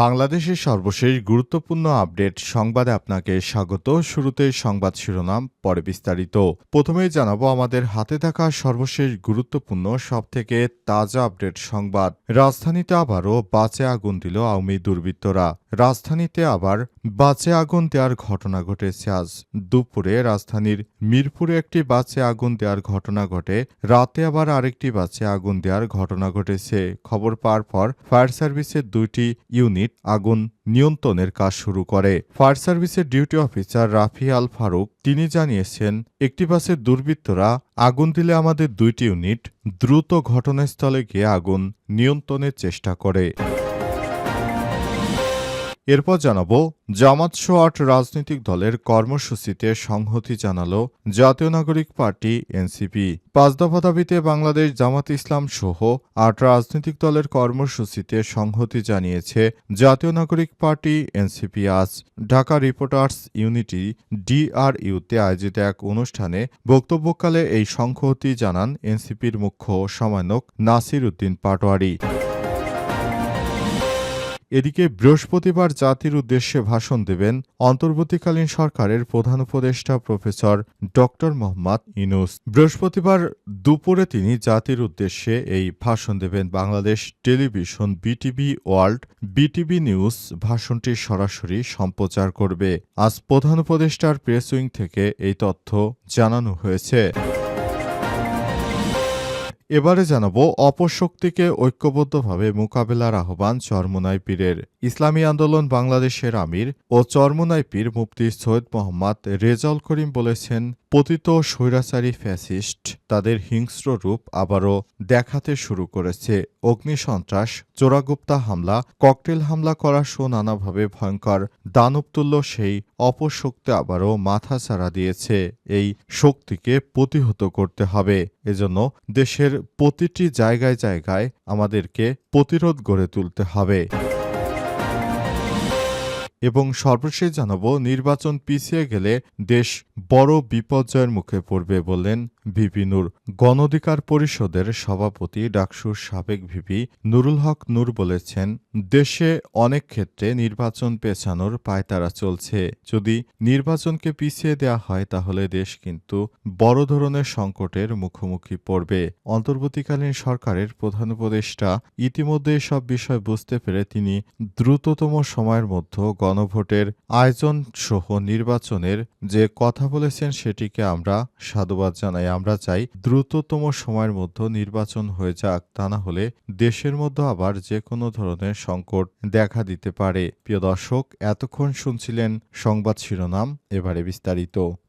বাংলাদেশের সর্বশেষ গুরুত্বপূর্ণ আপডেট সংবাদে আপনাকে স্বাগত। শুরুতে সংবাদ শিরোনাম, পরে বিস্তারিত। প্রথমেই জানাব আমাদের হাতে থাকা সর্বশেষ গুরুত্বপূর্ণ, সবথেকে তাজা আপডেট সংবাদ। রাজধানীতে আবারও বাঁচে আগুন দিল আওয়ামী দুর্বৃত্তরা। রাজধানীতে আবার বাঁচে আগুন দেওয়ার ঘটনা ঘটেছে আজ। দুপুরে রাজধানীর মিরপুরে একটি বাসে আগুন দেওয়ার ঘটনা ঘটে। রাতে আবার আরেকটি বাসে আগুন দেওয়ার ঘটনা ঘটেছে। খবর পাওয়ার পর ফায়ার সার্ভিসের দুইটি ইউনিট আগুন নিয়ন্ত্রণের কাজ শুরু করে। ফায়ার সার্ভিসের ডিউটি অফিসার রাফি আল ফারুক তিনি জানিয়েছেন, একটি বাসের দুর্বৃত্তরা আগুন দিলে আমাদের দুইটি ইউনিট দ্রুত ঘটনাস্থলে গিয়ে আগুন নিয়ন্ত্রণের চেষ্টা করে। এরপর জানাব, জামাত আট রাজনৈতিক দলের কর্মসূচিতে সংহতি জানালো জাতীয় নাগরিক পার্টি, এনসিপি। পাঁচ দফা দাবিতে বাংলাদেশ জামাত ইসলাম সহ আট রাজনৈতিক দলের কর্মসূচিতে সংহতি জানিয়েছে জাতীয় নাগরিক পার্টি, এনসিপি আজ। ঢাকা রিপোর্টার্স ইউনিটি, ডিআরইউতে আয়োজিত এক অনুষ্ঠানে বক্তব্যকালে এই সংহতি জানান এনসিপির মুখ্য সমন্বয়ক নাসির উদ্দিন পাটোয়ারি। এদিকে বৃহস্পতিবার জাতির উদ্দেশ্যে ভাষণ দেবেন অন্তর্বর্তীকালীন সরকারের প্রধান উপদেষ্টা প্রফেসর ড মোহাম্মদ ইনুস বৃহস্পতিবার দুপুরে তিনি জাতির উদ্দেশ্যে এই ভাষণ দেবেন। Bangladesh television, BTV world, BTV news ভাষণটি সরাসরি সম্প্রচার করবে। আজ প্রধান উপদেষ্টার প্রেস উইং থেকে এই তথ্য জানানো হয়েছে। এবারে জানাব অপশক্তিকে ঐক্যবদ্ধভাবে মোকাবেলার আহ্বান চরমোনাই পীরের। ইসলামী আন্দোলন বাংলাদেশের আমির ও চরমোনাই পীর মুফতি সৈয়দ মোহাম্মদ রেজাউল করিম বলেছেন, পতিত স্বৈরাচারী ফ্যাসিস্ট তাদের হিংস্র রূপ আবারও দেখাতে শুরু করেছে। অগ্নিসন্ত্রাস চোরাগুপ্তা হামলা, ককটেল হামলা করা সহ নানাভাবে ভয়ঙ্কর দানবতুল্য সেই অপশক্তি আবারও মাথা ছাড়া দিয়েছে। এই শক্তিকে প্রতিহত করতে হবে। এজন্য দেশের প্রতিটি জায়গায় জায়গায় আমাদেরকে প্রতিরোধ গড়ে তুলতে হবে। এবং সর্বশেষ জানাব নির্বাচন পিছিয়ে গেলে দেশ বড় বিপর্যয়ের মুখে পড়বে বললেন ভিপি নূর। গণঅধিকার পরিষদের সভাপতি ডাকসুর সাবেক ভিপি নুরুল হক নূর বলেছেন, দেশে অনেক ক্ষেত্রে নির্বাচন পেছানোর পায়তারা চলছে। যদি নির্বাচনকে পিছিয়ে দেয়া হয়, তাহলে দেশ কিন্তু বড় ধরনের সংকটের মুখোমুখি পড়বে। অন্তর্বর্তীকালীন সরকারের প্রধান উপদেষ্টা ইতিমধ্যে সব বিষয় বুঝতে পেরে তিনি দ্রুততম সময়ের মধ্যে গণভোটের আয়োজন সহ নির্বাচনের যে কথা বলেছেন, সেটিকে আমরা সাধুবাদ জানাই। আমরা চাই দ্রুততম সময়ের মধ্যে নির্বাচন হয়ে যাক, তা না হলে দেশের মধ্যে আবার যে কোনো ধরনের সংকট দেখা দিতে পারে। প্রিয় দর্শক, এতক্ষণ শুনছিলেন সংবাদ শিরোনাম, এবারে বিস্তারিত।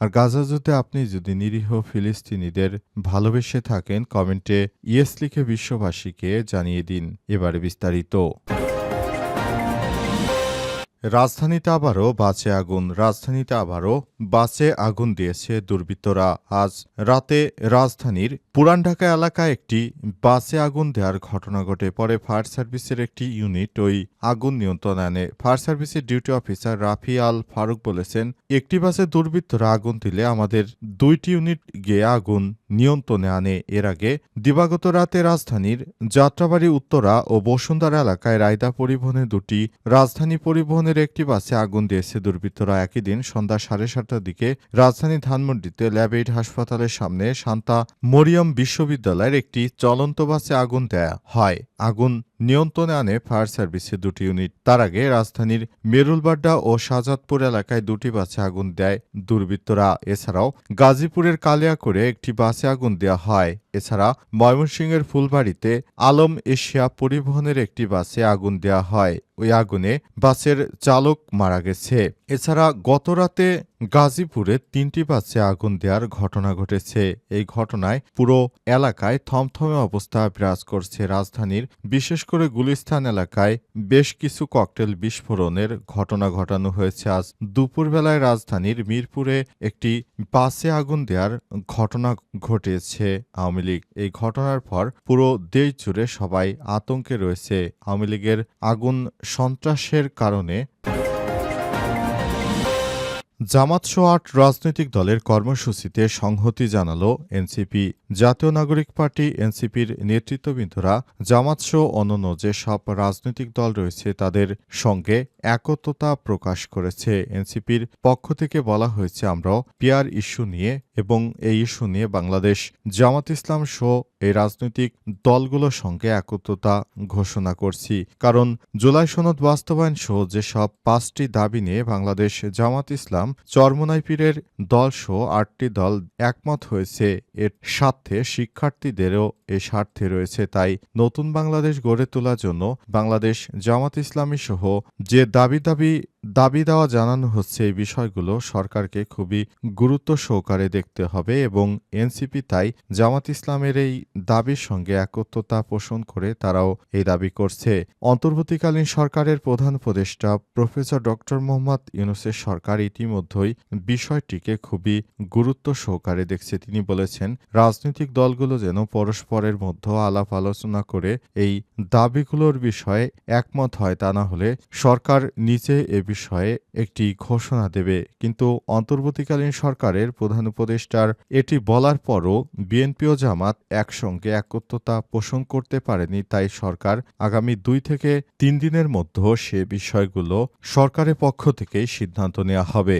আর গাজা যুদ্ধে আপনি যদি নিরীহ ফিলিস্তিনিদের ভালোবেসে থাকেন, কমেন্টে ইয়েস লিখে বিশ্ববাসীকে জানিয়ে দিন। এবারে বিস্তারিত। রাজধানীতে আবারও বাসে আগুন। রাজধানীতে আবারও বাসে আগুন দিয়েছে দুর্বৃত্তরা। আজ রাতে রাজধানীর পুরান ঢাকা এলাকায় একটি বাসে আগুন দেওয়ার ঘটনা ঘটে। পরে ফায়ার সার্ভিসের একটি ইউনিট ওই আগুন নিয়ন্ত্রণ আনে। ফায়ার সার্ভিসের ডিউটি অফিসার রাফি আল ফারুক বলেছেন, একটি বাসে দুর্বৃত্তরা আগুন দিলে আমাদের দুইটি ইউনিট গিয়ে আগুন নিয়ন্ত্রণে আনে। এর আগে দিবাগত রাতে রাজধানীর যাত্রাবাড়ি, উত্তরা ও বসুন্ধরা এলাকায় রায়দা পরিবহনে দুটি রাজধানী পরিবহনের একটি বাসে আগুন দিয়েছে দুর্বৃত্তরা। একই দিন সন্ধ্যা সাড়ে সাতটার দিকে রাজধানী ধানমন্ডিতে ল্যাবেইড হাসপাতালের সামনে শান্তা মরিয়ম বিশ্ববিদ্যালয়ের একটি চলন্ত বাসে আগুন দেয়া হয়। আগুন নিয়ন্ত্রণে আনে ফায়ার সার্ভিসের দুটি ইউনিট। তার আগে রাজধানীর মেরুলবাড্ডা ও শাহজাদপুর এলাকায় দুটি বাসে আগুন দেয় দুর্বৃত্তরা। এছাড়াও গাজীপুরের কালিয়াকোরে একটি বাসে আগুন দেওয়া হয়। এছাড়া ময়মনসিংহের ফুলবাড়িতে আলম এশিয়া পরিবহনের একটি বাসে আগুন দেওয়া হয়। ওই আগুনে বাসের চালক মারা গেছে। এছাড়া গতরাতে গাজীপুরে তিনটি বাসে আগুন দেওয়ার ঘটনা ঘটেছে। এই ঘটনায় পুরো এলাকায় থমথমে অবস্থা বিরাজ করছে রাজধানীর, বিশেষ করে গুলিস্তান এলাকায় বেশ কিছু ককটেল বিস্ফোরণের ঘটনা ঘটানো হয়েছে। আজ দুপুরবেলায় রাজধানীর মিরপুরে একটি বাসে আগুন দেওয়ার ঘটনা ঘটেছে আওয়ামী লীগ। এই ঘটনার পর পুরো দেশ জুড়ে সবাই আতঙ্কে রয়েছে। আওয়ামী লীগের আগুন সন্ত্রাসের কারণে। জামাত আট রাজনৈতিক দলের কর্মসূচিতে সংহতি জানালো এনসিপি জাতীয় নাগরিক পার্টি, এনসিপির নেতৃত্ববৃন্দরা জামাতসহ অন্যান্য যে সব রাজনৈতিক দল রয়েছে তাদের সঙ্গে একত্রতা প্রকাশ করেছে। এনসিপির পক্ষ থেকে বলা হয়েছে আমরাও পিয়ার ইস্যু নিয়ে এবং এই ইস্যু নিয়ে বাংলাদেশ জামাত ইসলাম সহ এই রাজনৈতিক দলগুলোর সঙ্গে একত্রতা ঘোষণা করছি। কারণ জুলাই সনদ বাস্তবায়ন সহ যেসব পাঁচটি দাবি নিয়ে বাংলাদেশ জামাত ইসলাম চরমনাই পীরের দল সহ আটটি দল একমত হয়েছে, এর স্বার্থে শিক্ষার্থীদেরও এ স্বার্থে রয়েছে। তাই নতুন বাংলাদেশ গড়ে তোলার জন্য বাংলাদেশ জামাত ইসলামী সহ যে দাবি দাবি দাবি দেওয়া জানানো হচ্ছে এই বিষয়গুলো সরকারকে খুবই গুরুত্ব সহকারে দেখতে হবে এবং এনসিপি তাই জামাত ইসলামের এই দাবির সঙ্গে একত্রতা পোষণ করে তারাও এই দাবি করছে। অন্তর্বর্তীকালীন সরকারের প্রধান উপদেষ্টা প্রফেসর ডক্টর মোহাম্মদ ইউনুসের সরকার ইতিমধ্যেই বিষয়টিকে খুবই গুরুত্ব সহকারে দেখছে। তিনি বলেছেন, রাজনৈতিক দলগুলো যেন পরস্পরের মধ্যে আলাপ আলোচনা করে এই দাবিগুলোর বিষয়ে একমত হয় তা না হলে সরকার নিজে এ বিষয়ে একটি ঘোষণা দেবে। কিন্তু অন্তর্বর্তীকালীন সরকারের প্রধান উপদেষ্টার এটি বলার পরও বিএনপি ও জামাত একসঙ্গে একত্রতা পোষণ করতে পারেনি, তাই সরকার আগামী দুই থেকে তিন দিনের মধ্যে সে বিষয়গুলো সরকারের পক্ষ থেকেই সিদ্ধান্ত নেওয়া হবে।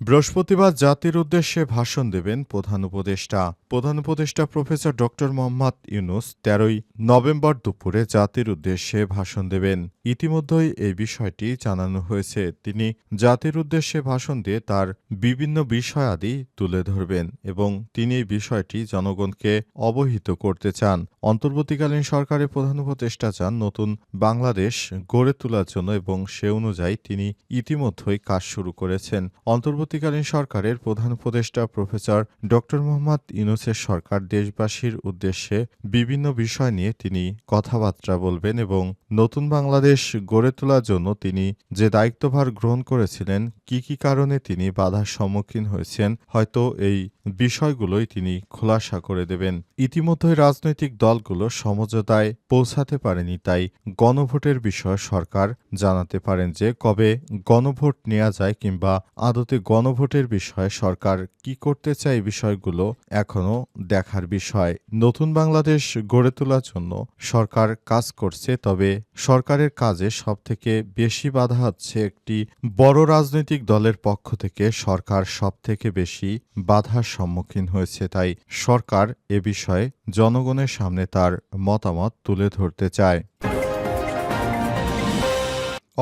বৃহস্পতিবার জাতির উদ্দেশ্যে ভাষণ দেবেন প্রধান উপদেষ্টা। প্রধান উপদেষ্টা প্রফেসর ডক্টর মোহাম্মদ ইউনুস তেরোই নভেম্বর দুপুরে জাতির উদ্দেশ্যে ভাষণ দেবেন। ইতিমধ্যেই এই বিষয়টি জানানো হয়েছে। তিনি জাতির উদ্দেশ্যে ভাষণ দিয়ে তার বিভিন্ন বিষয়াদি তুলে ধরবেন এবং তিনি এই বিষয়টি জনগণকে অবহিত করতে চান। অন্তর্বর্তীকালীন সরকারের প্রধান উপদেষ্টা চান নতুন বাংলাদেশ গড়ে তোলার জন্য এবং সে অনুযায়ী তিনি ইতিমধ্যেই কাজ শুরু করেছেন। অন্তর্বর্তীকালীন সরকারের প্রধান উপদেষ্টা প্রফেসর ড. মোহাম্মদ ইউনুসের সরকার দেশবাসীর উদ্দেশ্যে বিভিন্ন বিষয় নিয়ে তিনি কথাবার্তা বলবেন এবং নতুন বাংলাদেশ গড়ে তোলার জন্য তিনি যে দায়িত্বভার গ্রহণ করেছিলেন, কি কি কারণে তিনি বাধার সম্মুখীন হয়েছেন, হয়তো এই বিষয়গুলোই তিনি খোলাসা করে দেবেন। ইতিমধ্যে রাজনৈতিক দলগুলো সমঝোতায় পৌঁছাতে পারেনি, তাই গণভোটের বিষয়ে সরকার জানাতে পারেন যে কবে গণভোট নেওয়া যায় কিংবা আদতে গণভোটের বিষয়ে সরকার কি করতে চায় বিষয়গুলো এখনও দেখার বিষয়। নতুন বাংলাদেশ গড়ে তোলার জন্য সরকার কাজ করছে, তবে সরকারের কাজে সবথেকে বেশি বাধা হচ্ছে একটি বড় রাজনৈতিক দলের পক্ষ থেকে সরকার সবথেকে বেশি বাধার সম্মুখীন হয়েছে তাই সরকার এ বিষয়ে জনগণের সামনে তার মতামত তুলে ধরতে চায়।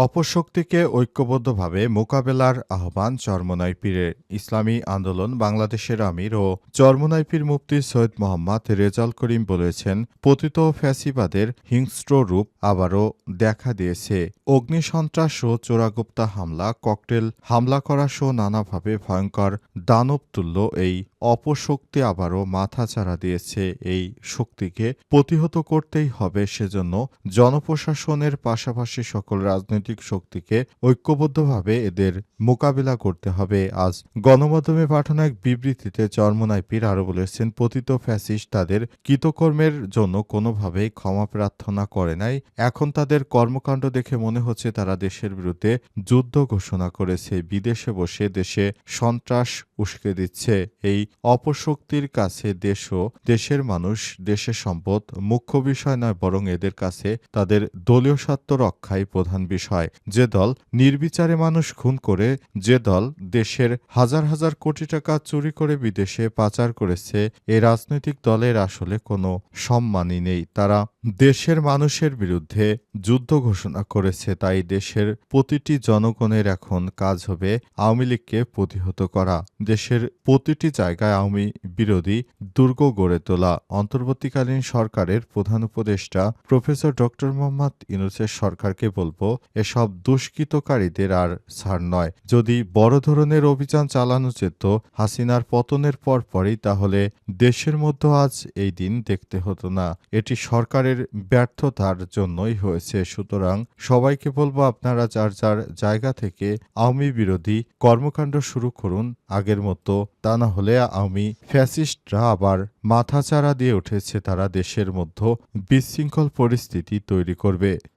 অপশক্তিকে ঐক্যবদ্ধভাবে মোকাবেলার আহ্বান চরমনাই পীরের। ইসলামী আন্দোলন বাংলাদেশের আমির ও চরমনাই পীর মুফতি সৈয়দ মোহাম্মদ রেজাল করিম বলেছেন, পতিত ফ্যাসিবাদের হিংস্র রূপ আবারও দেখা দিয়েছে। অগ্নিসন্ত্রাস ও চোরাগুপ্তা হামলা, ককটেল হামলা করা সহ নানাভাবে ভয়ঙ্কর দানবতুল্য এই অপশক্তি আবারও মাথাচাড়া দিয়েছে। এই শক্তিকে প্রতিহত করতেই হবে, সেজন্য জনপ্রশাসনের পাশাপাশি সকল রাজনৈতিক শক্তিকে ঐক্যবদ্ধভাবে এদের মোকাবিলা করতে হবে। আজ গণমাধ্যমে পাঠানো এক বিবৃতিতে চরমনাই পীর আরও বলেছেন, পতিত ফ্যাসিস্ট তাদের কৃতকর্মের জন্য কোনোভাবেই ক্ষমা প্রার্থনা করে নাই। এখন তাদের কর্মকাণ্ড দেখে মনে হচ্ছে তারা দেশের বিরুদ্ধে যুদ্ধ ঘোষণা করেছে, বিদেশে বসে দেশে সন্ত্রাস উস্কে দিচ্ছে। এই অপশক্তির কাছে দেশও দেশের মানুষ দেশের সম্পদ মুখ্য বিষয় নয়, বরং এদের কাছে তাদের দলীয় স্বার্থ রক্ষাই প্রধান বিষয়। হয়। যে দল নির্বিচারে মানুষ খুন করে, যে দল দেশের হাজার হাজার কোটি টাকা চুরি করে বিদেশে পাচার করেছে এই রাজনৈতিক দলের আসলে কোনো সম্মানই নেই। তারা দেশের মানুষের বিরুদ্ধে যুদ্ধ ঘোষণা করেছে, তাই দেশের প্রতিটি জনগণের এখন কাজ হবে আওয়ামী লীগকে প্রতিহত করা। দেশের প্রতিটি জায়গায় আওয়ামী বিরোধী দুর্গ গড়ে তোলা। অন্তর্বর্তীকালীন সরকারের প্রধান উপদেষ্টা প্রফেসর ডক্টর মোহাম্মদ ইউনুসের সরকারকে বলব এসব দুষ্কৃতকারীদের আর ছাড় নয়। যদি বড় ধরনের অভিযান চালানো যেত, হাসিনার পতনের পর পরই তাহলে দেশের মধ্যে আজ এই দিন দেখতে হতো না। এটি সরকারের ব্যর্থতার জন্যই হয়েছে। সুতরাং সবাইকে বলব, আপনারা যার যার জায়গা থেকে আওয়ামী বিরোধী কর্মকাণ্ড শুরু করুন, আগের মতো তা না হলে আওয়ামী ফ্যাসিস্টরা আবার মাথাচাড়া দিয়ে উঠেছে। তারা দেশের মধ্যে বিশৃঙ্খল পরিস্থিতি তৈরি করবে।